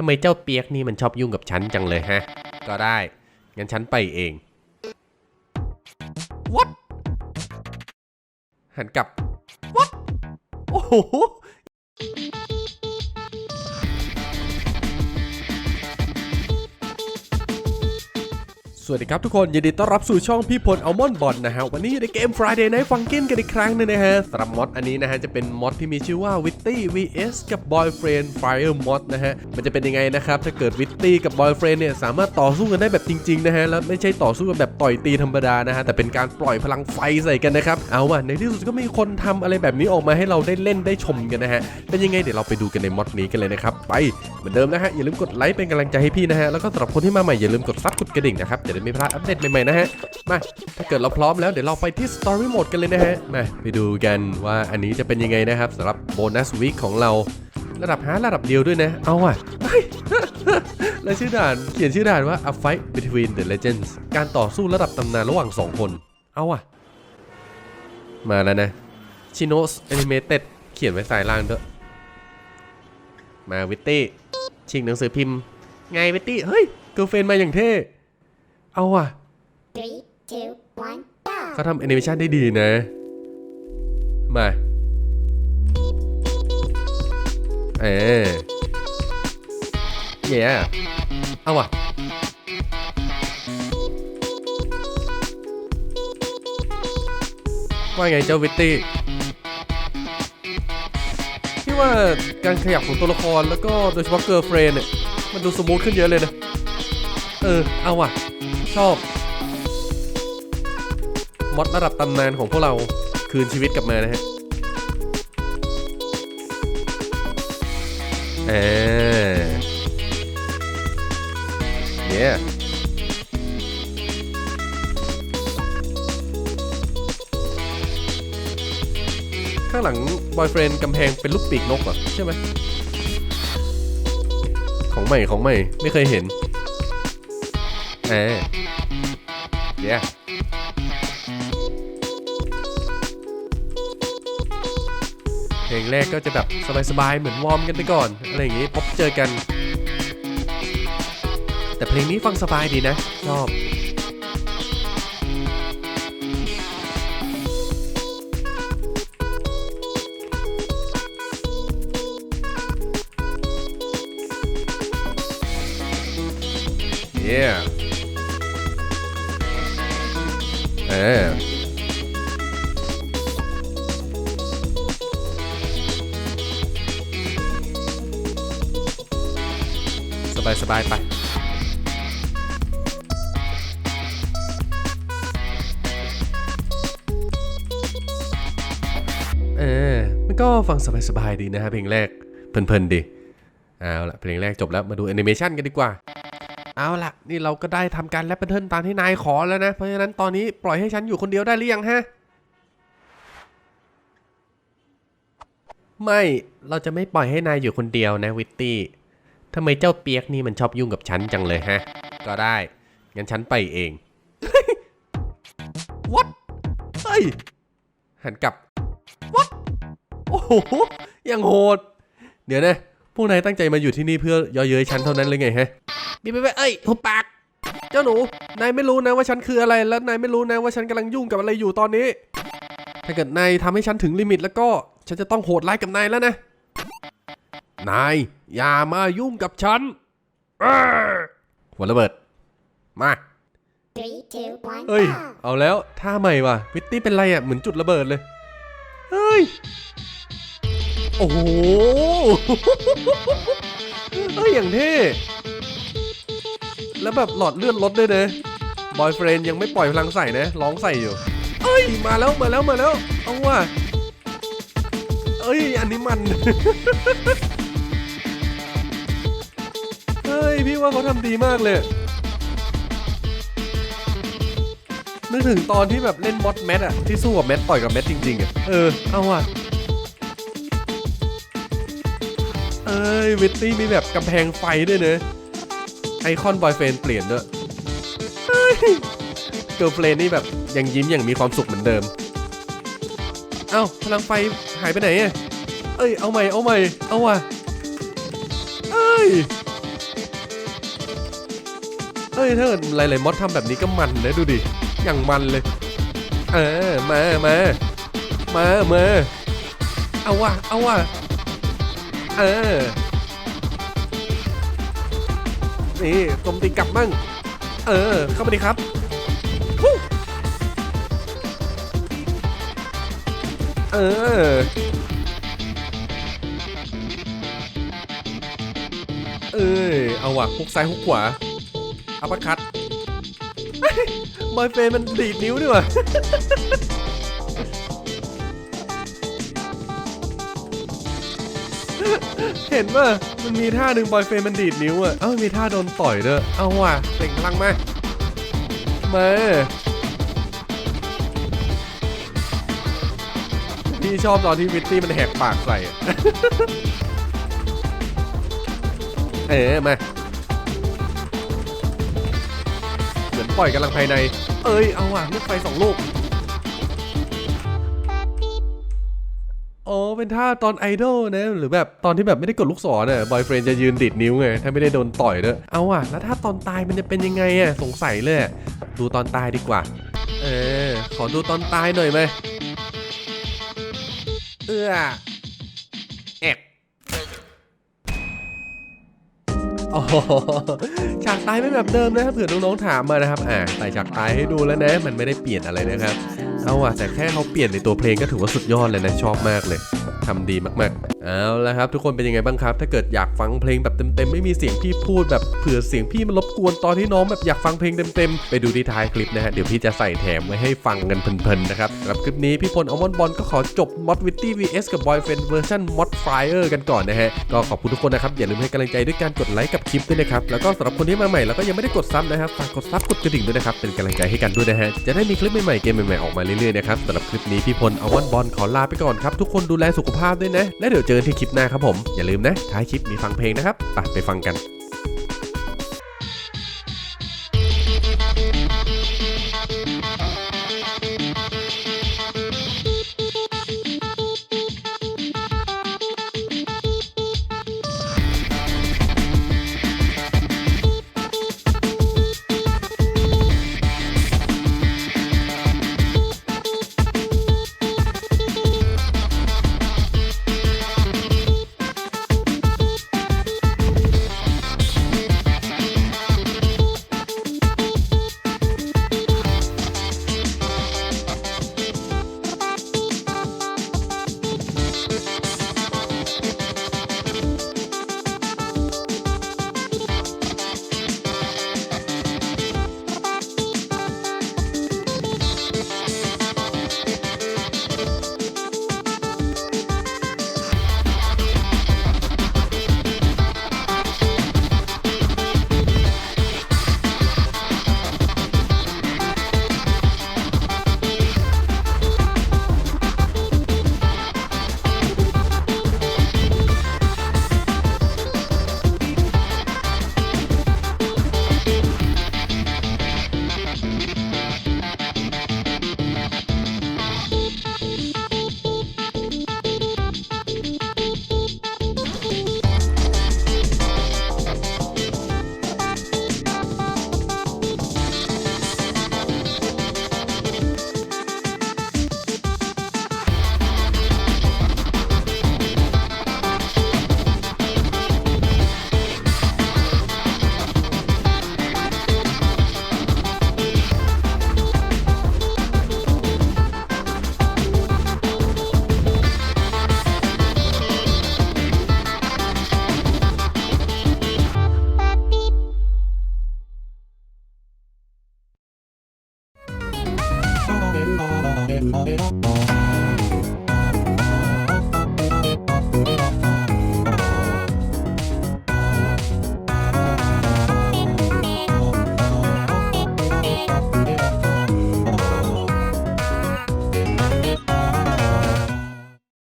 ทำไมเจ้าเปียกนี่มันชอบยุ่งกับฉันจังเลยฮะ ก็ได้ งั้นฉันไปเอง What หันกลับ What โอ้โห สวัสดีครับทุกคน ยินดีต้อนรับสู่ช่องพี่พลอัลมอนบอลนะฮะ วันนี้อยู่ในเกม Friday Night Funkin' กันอีกครั้งนึงนะฮะสำหรับมอดอันนี้นะฮะ จะเป็นมอดที่มีชื่อว่า Witty vs กับ Boyfriend Fire Mod นะฮะ มันจะเป็นยังไงนะครับ ถ้าเกิด Witty กับ Boyfriend เนี่ย สามารถต่อสู้กันได้แบบจริง ๆ นะฮะ แล้วไม่ใช่ต่อสู้กันแบบต่อยตีธรรมดานะฮะ แต่เป็นการปล่อยพลังไฟใส่กันนะครับ เอาว่ะในที่สุดก็มีคนทำอะไรแบบนี้ออกมาให้เราได้เล่นได้ชมกันนะฮะ เป็นยังไงเดี๋ยวเราไปดูกันในมอดนี้กันเลยนะครับ ไปเหมือนเดิมนะฮะอย่าลืมกดไลค์เป็นกำลังใจให้พี่นะฮะแล้วก็สำหรับคนที่มาใหม่อย่าลืมกดซับกดกระดิ่งนะครับจะได้ไม่พลาดอัปเดตใหม่ๆนะฮะ มา ถ้าเกิดเราพร้อมแล้วเดี๋ยวเราไปที่ Story Mode กันเลยนะฮะ มาไปดูกันว่าอันนี้จะเป็นยังไงนะครับสำหรับโบนัสวีคของเราระดับฮาร์ดระดับเดียวด้วยนะ เอาอะเฮ้ยแล้วชื่อด่านเขียนชื่อด่านว่า A Fight Between the Legends การต่อสู้ระดับตำนานระหว่าง 2 คน เอาอะ มาแล้วนะ Chinos Animated เขียนไว้สายล่างด้วย มาวิตตี้ ชิงหนังสือพิมพ์ ไงวิตตี้ เฮ้ยเกิร์ลเฟนมาอย่างเท่ เอาอะ Three, two, one, go! เขาทำแอนิเมชันได้ดีนะ มา เออเย่เอาว่ะ ว่าไงเจ้าวิตตี้พี่ว่าการขยับของตัวละครแล้วก็โดยเฉพาะเกิร์ลเฟรนเนี่ย มันดูสมูทขึ้นเยอะเลยนะ เออ เอาว่ะ ชอบ มอดระดับตำนานของพวกเราคืนชีวิตกลับมานะฮะเออเย้ข้างหลังบอยเฟรนกำแพงเป็นรูปปีกนกเหรอใช่ไหมของใหม่ของใหม่ไม่เคยเห็น เออเย้เพลงแรกก็จะแบบสบายๆ เหมือนวอร์มกันไปก่อน อะไรอย่างงี้พบเจอกัน แต่เพลงนี้ฟังสบายดีนะ ชอบ Yeah เออสบายสบายๆไปเออ มันก็ฟังสบายๆดีนะฮะเพลงแรก เพลินๆดี เอาละเพลงแรกจบแล้ว มาดูแอนิเมชันกันดีกว่า เอาละนี่เราก็ได้ทำการแรปเปิลเทิลตามที่นายขอแล้วนะ เพราะฉะนั้นตอนนี้ปล่อยให้ฉันอยู่คนเดียวได้หรือยังฮะ ไม่ เราจะไม่ปล่อยให้นายอยู่คนเดียวนะวิตตี้ทำไมเจ้าเปียกนี่มันชอบยุ่งกับฉันจังเลยฮะ ก็ได้ งั้นฉันไปเอง What เฮ้ย หันกลับ What โอ้โห ยังโหด เดี๋ยวนะ พวกนายตั้งใจมาอยู่ที่นี่เพื่อย่อเย้ยฉันเท่านั้นเลยไงฮะ บีบไปเอ้ยหุบปาก เจ้าหนู นายไม่รู้นะว่าฉันคืออะไร และนายไม่รู้นะว่าฉันกำลังยุ่งกับอะไรอยู่ตอนนี้ ถ้าเกิดนายทำให้ฉันถึงลิมิตแล้วก็ ฉันจะต้องโหดร้ายกับนายแล้วนะ นาย อย่ามายุ่งกับฉันหัวระเบิด มา Three, two, one, เฮ้ย เอาแล้วท่าใหม่ว่ะวิตตี้เป็นไรอะ เหมือนจุดระเบิดเลย เฮ้ย โอ้โห เฮ้ย อย่างเท่ แล้วแบบหลอดเลือดลดด้วยนะบอยเฟรนยังไม่ปล่อยพลังใส่นะร้องใส่อยู่ เอ้ยมาแล้วมาแล้วมาแล้วเอาว่ะเอ้ยอันนี้มันเฮ้ยพี่ว่าเขาทำดีมากเลยนึกถึงตอนที่แบบเล่นมอดแมทอะที่สู้กับแมทต่อยกับแมทจริงๆอะเออเอาว่ะเอ้ยวิตตี้มีแบบกำแพงไฟด้วยเนอะ ไอคอนบอยเฟนเปลี่ยนด้วยเกิร์ลเฟรนนี่แบบยังยิ้มอย่างมีความสุขเหมือนเดิม เอ้าพลังไฟหายไปไหนอะเอ้ยเอาใหม่เอาใหม่เอาว่ะเอ้ยเอ้ยถ้าเกิดหลายๆมอดทำแบบนี้ก็มันนะดูดิอย่างมันเลย เออมามามามาเอาว่ะเอาว่ะเออ นี่โจมตีกลับมั่ง เออ เข้ามาดิครับเออ เอ้เอาว่ะฮุกซ้ายฮุกขวาอัปคัตบอยเฟนมันดีดนิ้วด้วยว่ะเห็นป่ะ มันมีท่าหนึ่งบอยเฟนมันดีดนิ้วอะ เอ้ามีท่าโดนต่อยด้วยเอาว่ะเปล่งพลังมามาพี่ชอบตอนที่วิตตี้มันแหกปากใส่ เออมา เหมือนปล่อยกำลังภายใน เอ้ย เอาว่ะลูกไฟสองลูก อ๋อ เป็นท่าตอนไอดอลนะ หรือแบบตอนที่แบบไม่ได้กดลูกศรน่ะบอยเฟรนจะยืนดิดนิ้วไง ถ้าไม่ได้โดนต่อยด้วย เอาว่ะ แล้วถ้าตอนตายมันจะเป็นยังไงอะ สงสัยเลย ดูตอนตายดีกว่า เออ ขอดูตอนตายหน่อยไหมเอื้อแอบอ๋อฉากตายไม่แบบเดิมนะครับเผื่อน้องๆถามมานะครับ อ่าใส่ฉากตายให้ดูแล้วนะ มันไม่ได้เปลี่ยนอะไรนะครับ เอาอะแต่แค่เขาเปลี่ยนในตัวเพลงก็ถือว่าสุดยอดเลยนะชอบมากเลยทำดีมากๆ เอาละครับ ทุกคนเป็นยังไงบ้างครับ ถ้าเกิดอยากฟังเพลงแบบเต็มๆ ไม่มีเสียงพี่พูดแบบเผื่อเสียงพี่มันรบกวนตอนที่น้องแบบอยากฟังเพลงเต็มๆ ไปดูที่ท้ายคลิปนะฮะ เดี๋ยวพี่จะใส่แถมไว้ให้ฟังกันเพลินๆ นะครับสำหรับคลิปนี้พี่พลอมอนบอลก็ขอจบ Mod Witty vs กับ Boyfriend เวอร์ชัน Mod Fire กันก่อนนะฮะ ก็ขอบคุณทุกคนนะครับ อย่าลืมให้กำลังใจด้วยการกดไลค์กับคลิปด้วยนะครับ แล้วก็สำหรับคนที่มาใหม่แล้วก็ยังไม่ได้กดซับนะครับ ฝากกดซับกดกระดิ่งด้วยนะครับ เป็นกำลังใจให้กันด้วยนะฮะ จะได้มีคลิปใหม่ๆ เกมใหม่ๆ ออกมาเรื่อยๆนะครับสำหรับคลิปนี้พี่พลเอาวันบอลขอลาไปก่อนครับ ทุกคนดูแลสุขภาพด้วยนะ และเดี๋ยวเจอกันที่คลิปหน้าครับผมอย่าลืมนะท้ายคลิปมีฟังเพลงนะครับไปไปฟังกัน it.